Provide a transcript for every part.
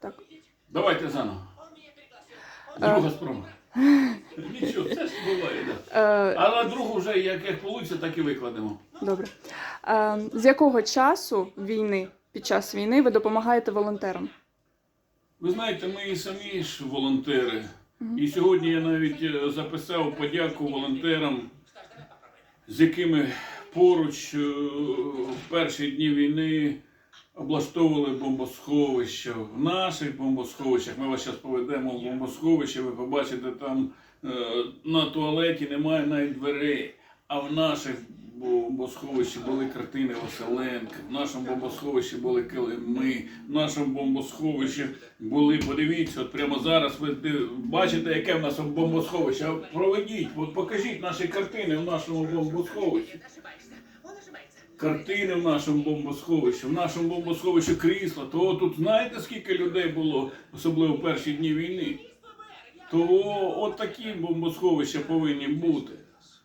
Так. Давайте заново. Друга спроба. Нічого, це ж буває, так. Але другу вже як, як вийде, так і викладемо. добре. З якого часу війни, під час війни, ви допомагаєте волонтерам? Ви знаєте, ми і самі ж волонтери. І сьогодні я навіть е, записав подяку волонтерам, з якими поруч е, в перші дні війни облаштовували бомбосховища. В наших бомбосховищах ми вас зараз поведемо в бомбосховище, ви побачите, там е, на туалеті немає навіть дверей. А в наших бомбосховищі були картини Василенка, в нашому бомбосховищі були килими, в нашому бомбосховищі були, подивіться, от прямо зараз ви бачите, яке в нас бомбосховище. Проведіть, от покажіть наші картини в нашому бомбосховищі. Картини в нашому бомбосховищі, в нашому бомбосховищі крісла. То тут знаєте, скільки людей було, особливо в перші дні війни? То от такі бомбосховища повинні бути.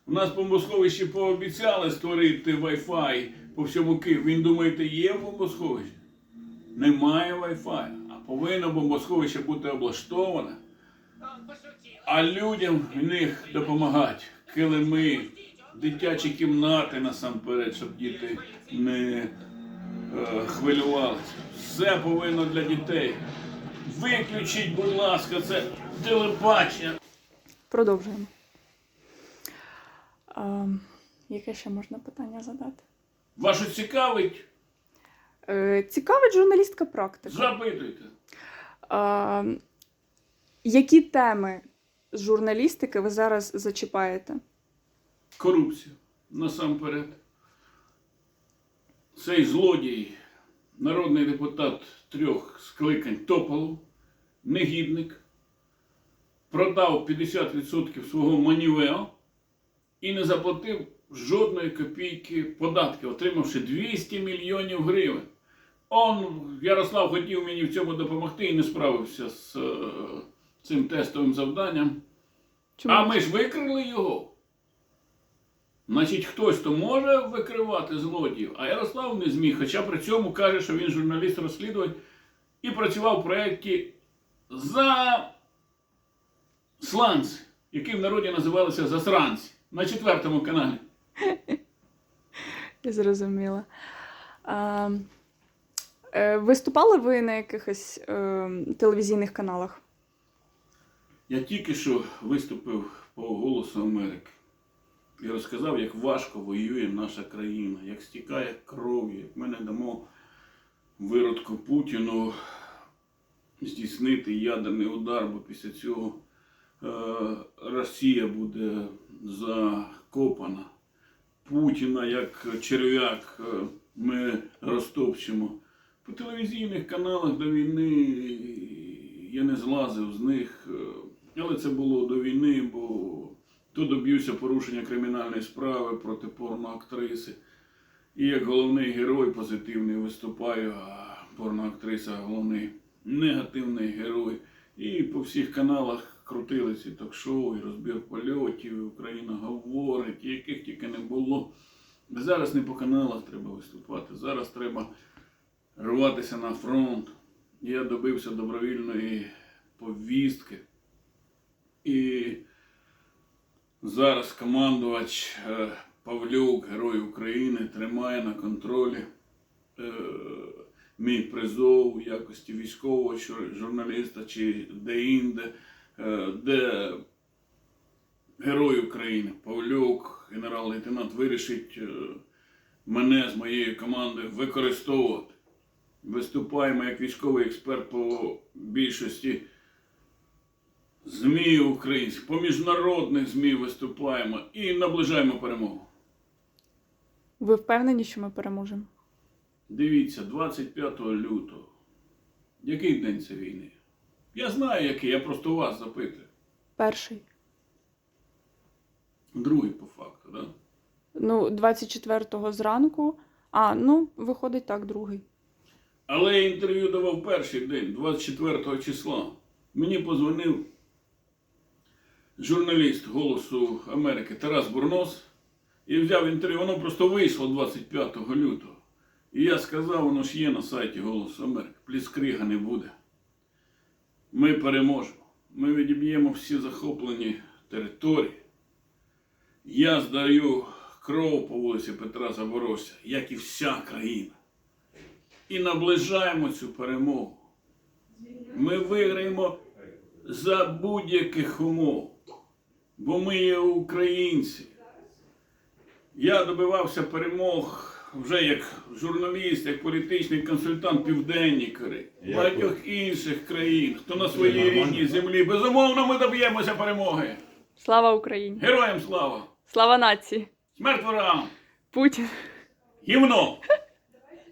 У нас бомбосховищі пообіцяли створити Wi-Fi по всьому Києву. Він думаєте, є бомбосховище? Немає Wi-Fi. А повинно бомбосховище бути облаштоване, а людям в них допомагати. Килими, дитячі кімнати насамперед, щоб діти не е, хвилювалися. Все повинно для дітей. Виключіть, будь ласка, це телебачення. Продовжуємо. Е, яке ще можна питання задати? Вашу цікавить? Е, цікавить журналістка практика. Запитуйте. Е, які теми з журналістики ви зараз зачіпаєте? Корупція насамперед. Цей злодій, народний депутат трьох скликань Тополов, негідник, продав 50% свого манівео і не заплатив жодної копійки податки, отримавши 200 мільйонів гривень. Он Ярослав хотів мені в цьому допомогти і не справився з е, цим тестовим завданням. Чому? А ми ж викрили його. Значить, хтось то може викривати злодіїв, а Ярослав не зміг. Хоча при цьому каже, що він журналіст розслідувань і працював в проєкті за сланці, який в народі називалися засранці на четвертому каналі. Я зрозуміла. А, е, виступали ви на якихось е, телевізійних каналах? Я тільки що виступив по голосу Америки і розказав, як важко воює наша країна, як стікає кров, як ми не дамо виродку Путіну здійснити ядерний удар, бо після цього е, Росія буде закопана. Путіна як черв'як е, ми розтопчемо. По телевізійних каналах до війни я не злазив з них, е, але це було до війни, бо то доб'юся порушення кримінальної справи проти порноактриси. І як головний герой позитивний виступаю, а порноактриса головний негативний герой. І по всіх каналах крутили ці ток-шоу, і розбір польотів, і Україна говорить, і яких тільки не було. Зараз не по каналах треба виступати, зараз треба рватися на фронт. Я добився добровільної повістки. І зараз командувач е, Павлюк, Герой України, тримає на контролі е, мій призов у якості військового журналіста чи де-інде, е, де Герой України Павлюк, генерал-лейтенант, вирішить мене з моєю командою використовувати. Виступаємо як військовий експерт по більшості ЗМІ українських, по міжнародних ЗМІ виступаємо і наближаємо перемогу. Ви впевнені, що ми переможемо? Дивіться, 25 лютого. Який день це війни? Я знаю, який, я просто вас запитую. Перший. Другий по факту, так? Да? Ну, 24-го зранку. А, ну, виходить так, другий. Але я інтерв'ю давав перший день, 24 го числа. Мені позвонив журналіст Голосу Америки Тарас Бурнос і взяв інтерв'ю. Воно просто вийшло 25 лютого. І я сказав, воно ж є на сайті Голосу Америки. Пліскрига не буде. Ми переможемо. Ми відіб'ємо всі захоплені території. Я здаю кров по вулиці Петра Заборозця, як і вся країна. І наближаємо цю перемогу. Ми виграємо за будь-яких умов, бо ми є українці. Я добивався перемог вже як журналіст, як політичний консультант Південній Кореї, багатьох інших країн, хто на своїй рідній землі. Безумовно, ми доб'ємося перемоги. Слава Україні! Героям слава! Слава нації! Смерть ворогам! Путін! Гівно!